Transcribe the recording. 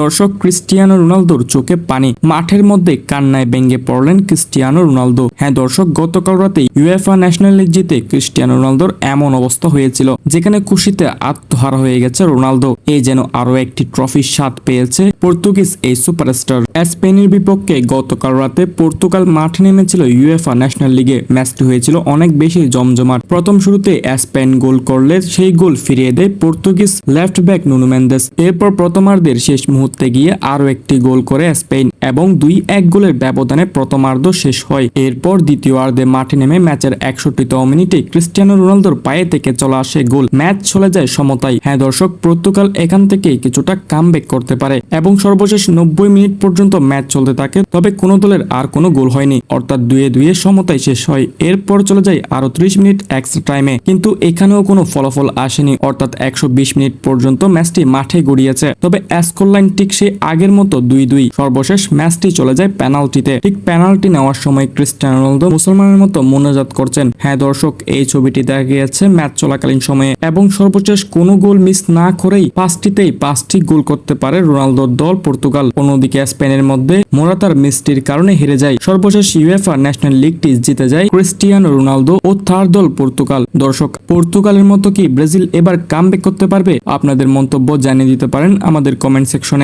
দর্শক ক্রিস্টিয়ানো রোনালদোর চোখে পানি। মাঠের মধ্যে কান্নায় ভেঙে পড়লেন ক্রিস্টিয়ানো রোনালদো। হ্যাঁ দর্শক, গতকাল রাতে ইউএফা ন্যাশনাল লিগ জিতে ক্রিস্টিয়ানো রোনালদোর এমন অবস্থা হয়েছিল, যেখানে খুশিতে আত্মহারা হয়ে গেছে রোনালদো। এই যেন আরও একটি ট্রফির স্বাদ পেয়েছে পর্তুগিজ এই সুপারস্টার। স্পেনের বিপক্ষে গতকাল রাতে পর্তুগাল মাঠে নেমেছিল ইউএফা ন্যাশনাল লিগে। ম্যাচটি হয়েছিল অনেক বেশি জমজমাট। প্রথম শুরুতে স্পেন গোল করলে সেই গোল ফিরিয়ে দেয় Portuguese left back Nuno Mendes. এরপর প্রথমার্ধের শেষ মুহূর্তে গিয়ে আরও একটি গোল করে স্পেন এবং দুই এক গোলের ব্যবধানে প্রথমার্ধ শেষ হয়। এরপর দ্বিতীয়ার্ধে মাঠে নেমে ম্যাচের একষট্টিতম মিনিটে ক্রিস্টিয়ানো রোনালদোর পায়ে থেকে চলে আসে গোল। ম্যাচ চলে যায় সমতায়। হ্যাঁ দর্শক পর্তুগাল এখান থেকে কিছুটা কামব্যাক করতে পারে এবং সর্বশেষ নব্বই মিনিট পর্যন্ত ম্যাচ চলতে থাকে, তবে কোনো দলের আর কোনো গোল হয়নি। অর্থাৎ দুয়ে দুয়ে সমতায় শেষ হয়। এরপর চলে যায় আরও ত্রিশ মিনিট এক্সট্রা টাইমে কিন্তু এখানেও কোনো ফলাফল আসেনি। অর্থাৎ একশো বিশ মিনিট পর্যন্ত ম্যাচটি মাঠে গড়িয়েছে। তবে স্কোর লাইন ঠিক সে আগের মতো দুই দুই সর্বশেষ ম্যাচটি চলে যায় পেনাল্টিতে। ঠিক পেনাল্টি নেওয়ার সময় ক্রিস্টিয়ানো রোনালদো মুসলমানের মতো মোনাজাত করছেন। হ্যাঁ দর্শক, এই ছবিটি দেখা গিয়েছে ম্যাচ চলাকালীন সময়ে এবং সর্বশেষ কোনো গোল মিস না করেই পাঁচটিতেই পাঁচটি গোল করতে পারে রোনালদোর দল পর্তুগাল। অন্যদিকে স্পেনের মধ্যে মোরাতার মিসটির কারণে হেরে যায়। সর্বশেষ ইউএফা ন্যাশনাল লিগটি জিতে যায় ক্রিস্টিয়ানো রোনালদো ও তার দল পর্তুগাল। দর্শক, পর্তুগালের মতো কি ব্রাজিল এবার কামব্যাক করতে পারবে? আপনাদের মন্তব্য জানিয়ে দিতে পারেন আমাদের কমেন্ট সেকশনে।